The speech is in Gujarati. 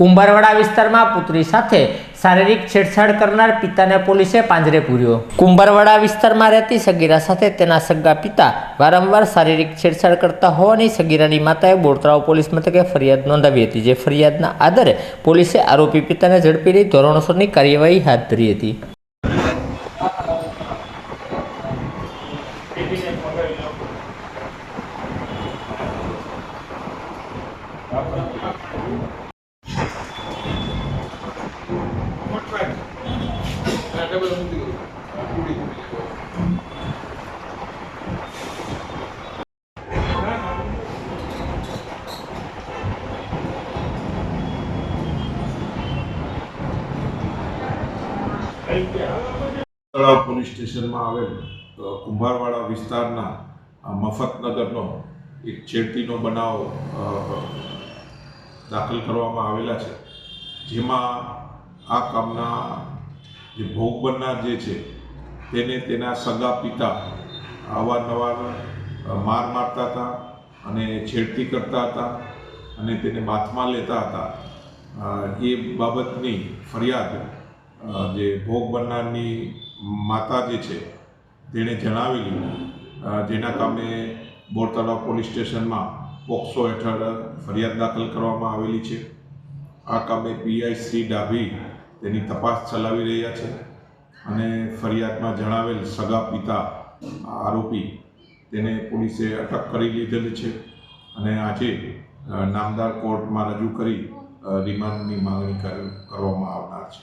કુંભારવાડા વિસ્તારમાં પુત્રી સાથે શારીરિક છેડછાડ કરનાર પિતાને પોલીસે પાંજરે પૂર્યો. કુંભારવાડા વિસ્તારમાં રહેતી સગીરા સાથે તેના સગા પિતા વારંવાર શારીરિક છેડછાડ કરતા હોવાની સગીરાની માતાએ બોરતરાવ પોલીસ મથકે ફરિયાદ નોંધાવી હતી, જે ફરિયાદના આધારે પોલીસે આરોપી પિતાને ઝડપી લઈ ધોરણસરની કાર્યવાહી હાથ ધરી હતી. તળાવ પોલીસ સ્ટેશનમાં આવેલ કુંભારવાડા વિસ્તારના મફતનગરનો એક છેડતીનો બનાવ દાખલ કરવામાં આવેલા છે. જેમાં આ કામના જે ભોગ બનનાર જે છે, તેને તેના સગા પિતા અવારનવાર માર મારતા હતા અને છેડતી કરતા હતા અને તેને બાથમાં લેતા હતા. એ બાબતની ફરિયાદ જે ભોગ બનનારની માતા જે છે, તેણે જણાવેલી. જેના કામે બોરતળાવ પોલીસ સ્ટેશનમાં પોક્સો હેઠળ ફરિયાદ દાખલ કરવામાં આવેલી છે. આ કામે પીઆઈ શ્રી ડાભી તેની તપાસ ચલાવી રહ્યા છે અને ફરિયાદમાં જણાવેલ સગા પિતા આરોપી તેને પોલીસે અટક કરી લીધેલી છે અને આજે નામદાર કોર્ટમાં રજૂ કરી રિમાન્ડની માંગણી કર- કરવામાં આવનાર છે.